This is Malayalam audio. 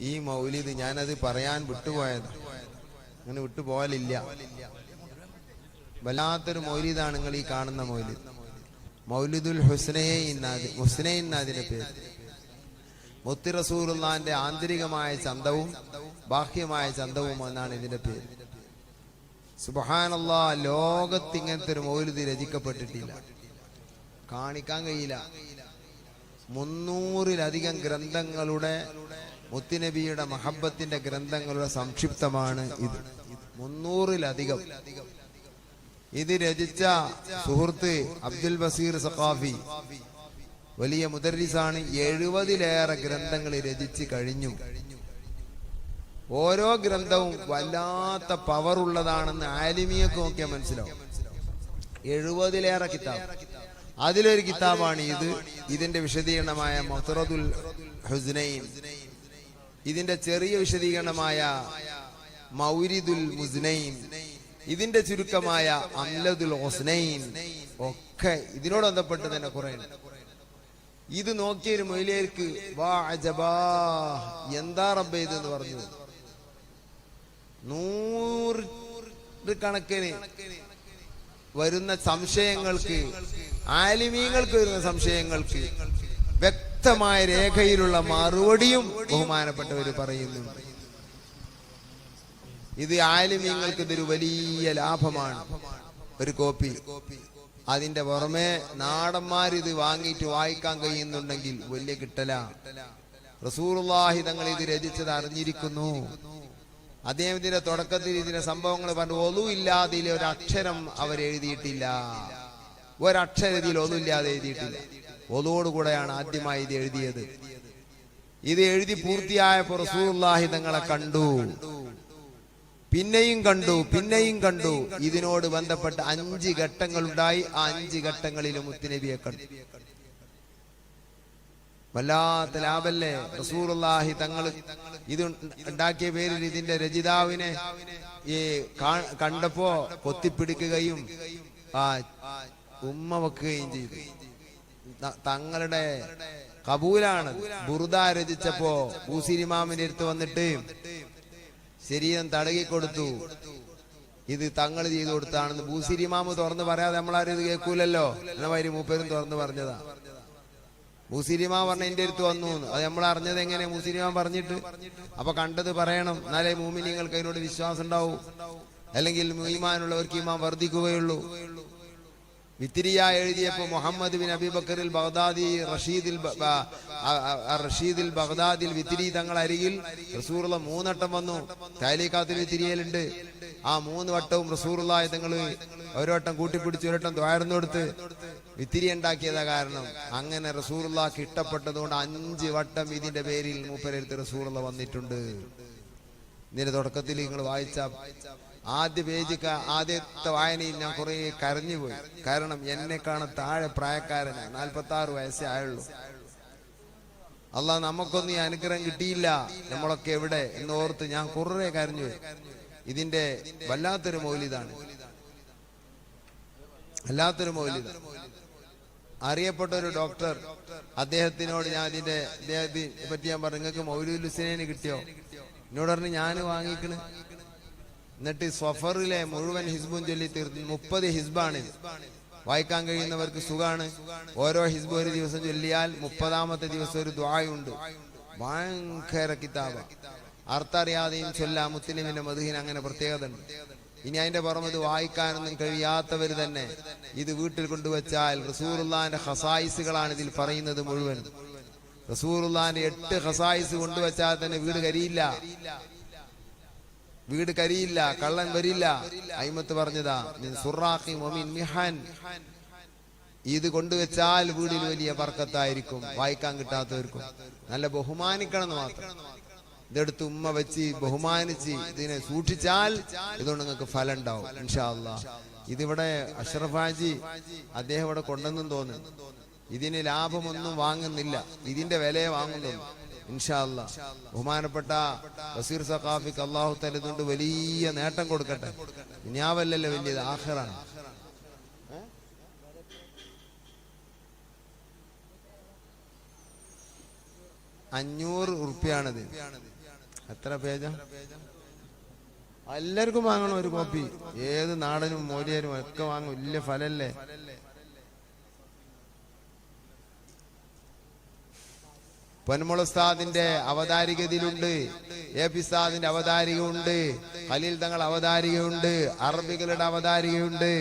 ഈ മൗലിദ് ഞാനത് പറയാൻ വിട്ടുപോയത്. അങ്ങനെ വിട്ടുപോകലില്ല. വല്ലാത്തൊരു മൗലിദാണ് നിങ്ങൾ ഈ കാണുന്ന മൗലിദ്. മൗലിദുൽ ഹുസ്നയെ ഇന്നാദി ഹുസ്നെ അതിന്റെ പേര്. മുത്തി റസൂലുള്ളാന്റെ ആന്തരികമായ ചന്തവും ബാഹ്യമായ ചന്തവും എന്നാണ് ഇതിന്റെ പേര്. സുബഹാനല്ലാ ലോകത്ത് ഇങ്ങനത്തെ ഒരു മൗലിദ് രചിക്കപ്പെട്ടിട്ടില്ല. കാണിക്കാൻ കഴിയില്ല. മുന്നൂറിലധികം ഗ്രന്ഥങ്ങളുടെ മുത്തുനബിയുടെ മഹബത്തിന്റെ ഗ്രന്ഥങ്ങളുടെ സംക്ഷിപ്തമാണ് ഇത്. മുന്നൂറിലധികം. ഇത് രചിച്ച സുഹൃത്ത് അബ്ദുൽ ബസീർ സഖാഫി വലിയ മുദരിസാണ്. എഴുപതിലേറെ ഗ്രന്ഥങ്ങൾ രചിച്ച് കഴിഞ്ഞു. ഓരോ ഗ്രന്ഥവും വല്ലാത്ത പവർ ഉള്ളതാണെന്ന് ആലിമിയൊക്കെ നോക്കിയാൽ മനസ്സിലാവും. എഴുപതിലേറെ കിതാബ്. അതിലൊരു കിതാബാണ് ഇത്. ഇതിന്റെ വിശദീകരണമായ മൊത്തറദുൽ ഹുസ്നൈൻ. ഇതിന്റെ ചെറിയ വിശദീകരണമായ മൗരിദുൽ മുസ്നൈൻ ഇതിന്റെ ചുരുക്കമായ അംലദുൽ ഹൊസ്നൈൻ ഒക്കെ ഇതിനോട് ബന്ധപ്പെട്ട് തന്നെ കുറെ. ഇത് നോക്കിയൊരു മൊയിലേക്ക് വാ അജബാ എന്താ റബ്ബേ ഇത് എന്ന് പറഞ്ഞു നൂറ് കണക്കിന് വരുന്ന സംശയങ്ങൾക്ക് ആലിമീങ്ങൾക്ക് വരുന്ന സംശയങ്ങൾക്ക് വ്യക്തമായ രേഖയിലുള്ള മറുപടിയും ബഹുമാനപ്പെട്ടവർ പറയുന്നു. ഇത് ആലിമീങ്ങൾക്ക് ഇതൊരു വലിയ ലാഭമാണ്. ഒരു കോപ്പി. അതിന്റെ പുറമെ നാടന്മാർ ഇത് വാങ്ങിയിട്ട് വായിക്കാൻ കഴിയുന്നുണ്ടെങ്കിൽ വലിയ കിട്ടല. റസൂർവാഹി തങ്ങൾ ഇത് രചിച്ചത് അറിഞ്ഞിരിക്കുന്നു. അദ്ദേഹത്തിന്റെ തുടക്കത്തിൽ ഇതിന്റെ സംഭവങ്ങൾ പറഞ്ഞു ഒന്നുമില്ലാതെ ഇല്ലാതെ ഒരു അക്ഷരം അവർ എഴുതിയിട്ടില്ല ഒരക്ഷരം ഇതിൽ ഒതു ഇല്ലാതെ എഴുതിയിട്ടില്ല. ഒതോടുകൂടെയാണ് ആദ്യമായി ഇത് എഴുതിയത്. ഇത് എഴുതി പൂർത്തിയായപ്പോൾ റസൂലുള്ളാഹി തങ്ങളെ കണ്ടു. പിന്നെയും കണ്ടു പിന്നെയും കണ്ടു. ഇതിനോട് ബന്ധപ്പെട്ട അഞ്ച് ഘട്ടങ്ങളുണ്ടായി. ആ അഞ്ച് ഘട്ടങ്ങളിലും മുത്തുനബിയെ കണ്ടു. വല്ലാത്ത ലാഭല്ലേ? റസൂറുല്ലാഹി തങ്ങൾ ഇത് ഉണ്ടാക്കിയ പേരിൽ ഇതിന്റെ രചിതാവിനെ ഈ കണ്ടപ്പോ കൊത്തിപ്പിടിക്കുകയും ആ ഉമ്മ വെക്കുകയും ചെയ്തു. തങ്ങളുടെ കബൂലാണ് ബുറുദ രചിച്ചപ്പോ ബൂസിരിമാമിന്റെ അടുത്ത് വന്നിട്ട് ശരീരം തടകി കൊടുത്തു ഇത് തങ്ങൾ ചെയ്തു കൊടുത്താണെന്ന് ബൂസിരിമാമ് തുറന്ന് പറയാതെ നമ്മളാരും ഇത് കേൾക്കൂലല്ലോ. എന്നമാതിരി മൂപ്പേരും തുറന്ന് പറഞ്ഞതാ. മുസിരിമ പറഞ്ഞ എന്റെ അടുത്ത് വന്നു അത് നമ്മൾ അറിഞ്ഞത് എങ്ങനെ മുസിരിമ പറഞ്ഞിട്ട്. അപ്പൊ കണ്ടത് പറയണം. എന്നാലേ മൂമിനിങ്ങൾക്ക് അതിനോട് വിശ്വാസം ഉണ്ടാവും. അല്ലെങ്കിൽ ഈമാനുള്ളവർക്ക് ഈമാൻ വർദ്ധിക്കുകയുള്ളൂ. വിത്തിരിയ എഴുതിയപ്പോൾ മുഹമ്മദ് ബിൻ അബിബക്കറിൽ ബഗ്ദാദി റഷീദിൽ റഷീദിൽ ബഗ്ദാദിൽ വിത്തിരി തങ്ങൾ അരികിൽ റസൂറുള്ള മൂന്നട്ടം വന്നു. താലിക്കാത്തിൽ വിത്തിരിയലുണ്ട്. ആ മൂന്ന് വട്ടവും റസൂറുള്ള തങ്ങൾ ഒരു വട്ടം കൂട്ടിപ്പിടിച്ച് ഒരു വട്ടം ദ്വാരന്നു കൊടുത്ത് വിത്തിരി ഉണ്ടാക്കിയതാ കാരണം. അങ്ങനെ റസൂറുള്ളക്ക് ഇഷ്ടപ്പെട്ടതുകൊണ്ട് അഞ്ച് വട്ടം ഇതിന്റെ പേരിൽ മൂപ്പരെടുത്ത് റസൂറുള്ള വന്നിട്ടുണ്ട്. ഇതിന്റെ തുടക്കത്തിൽ നിങ്ങൾ വായിച്ച ആദ്യ പേജ് ആദ്യത്തെ വായനയിൽ ഞാൻ കുറെ കരഞ്ഞുപോയി. കാരണം എന്നെ കാണാൻ താഴെ പ്രായക്കാരനാണ് നാൽപ്പത്തി ആറ് വയസ്സേ ആയുള്ളൂ. അല്ല നമുക്കൊന്നും ഈ അനുഗ്രഹം കിട്ടിയില്ല. നമ്മളൊക്കെ എവിടെ? എന്ന് ഓർത്ത് ഞാൻ കുറെ കരഞ്ഞുപോയി. ഇതിന്റെ വല്ലാത്തൊരു മൗലിതാണ്. വല്ലാത്തൊരു മൗലിത അറിയപ്പെട്ട ഒരു ഡോക്ടർ അദ്ദേഹത്തിനോട് ഞാൻ ഇതിന്റെ അദ്ദേഹത്തെ പറ്റി ഞാൻ പറഞ്ഞു നിങ്ങൾക്ക് മൗലൂദ് ഹുസൈനെ കിട്ടിയോ? എന്നോട് പറഞ്ഞു ഞാൻ വാങ്ങിക്കണ്. എന്നിട്ട് സഫറിലെ മുഴുവൻ ഹിസ്ബും ചൊല്ലി തീർന്നു മുപ്പത് ഹിസ്ബാണ്. വായിക്കാൻ കഴിയുന്നവർക്ക് സുഖാണ്. ഓരോ ഹിസ്ബ് ഒരു ദിവസം ചൊല്ലിയാൽ മുപ്പതാമത്തെ ദിവസം ഒരു ദ്വായുണ്ട് ഭയങ്കര കിതാബ. അർത്ഥറിയാതെയും ചൊല്ലാം മുസ്ലിമിന്റെ മധുഹിന് അങ്ങനെ പ്രത്യേകത ഉണ്ട്. ഇനി അതിന്റെ പുറം ഇത് വായിക്കാനൊന്നും കഴിയാത്തവർ തന്നെ ഇത് വീട്ടിൽ കൊണ്ടുവച്ചാൽ റസൂറുല്ലാന്റെ ഹസായിസുകളാണ് ഇതിൽ പറയുന്നത് മുഴുവൻ റസൂറുല്ലാന്റെ എട്ട് ഹസായിസ് കൊണ്ടുവച്ചാൽ തന്നെ വീട് കരിയില്ല. വീട് കരിയില്ല കള്ളൻ വരില്ല. അയിമത്ത് പറഞ്ഞതാ സുറാഖി മിഹാൻ. ഇത് കൊണ്ടുവച്ചാൽ വീടിൽ വലിയ ബർക്കത്തായിരിക്കും വായിക്കാൻ കിട്ടാത്തവർക്കും. നല്ല ബഹുമാനിക്കണം മാത്രം. ഇതെടുത്ത് ഉമ്മ വെച്ച് ബഹുമാനിച്ച് ഇതിനെ സൂക്ഷിച്ചാൽ ഇതുകൊണ്ട് നിങ്ങൾക്ക് ഫലം ഉണ്ടാവും ഇതിവിടെ അഷ്റഫ് ഹാജി അദ്ദേഹം ഇവിടെ കൊണ്ടെന്നും തോന്നുന്നു. ഇതിന് ലാഭമൊന്നും വാങ്ങുന്നില്ല. ഇതിന്റെ വിലയെ വാങ്ങുന്നുള്ളൂ. ഇൻഷാ അല്ലാ ബഹുമാനപ്പെട്ട ബസീർ സഖാഫിക്ക് അള്ളാഹു തലതുകൊണ്ട് വലിയ നേട്ടം കൊടുക്കട്ടെ. ദുനിയാവല്ലല്ലോ വലിയത്? ആഖിറാണ്. അഞ്ഞൂറ് ഉറുപ്പ്യാണിത്. എത്ര പേജാ? എല്ലാവർക്കും വാങ്ങണം ഒരു കോപ്പി. ഏത് നാടനും മോലിയരും ഒക്കെ വാങ്ങും. വലിയ ഫലല്ലേ? പൊന്മുളസ്താദിന്റെ അവതാരികതിലുണ്ട് എ പി സാദിന്റെ അവതാരിക ഉണ്ട് ഖലീൽ തങ്ങൾ അവതാരികയുണ്ട് അറബികളുടെ അവതാരികയുണ്ട്.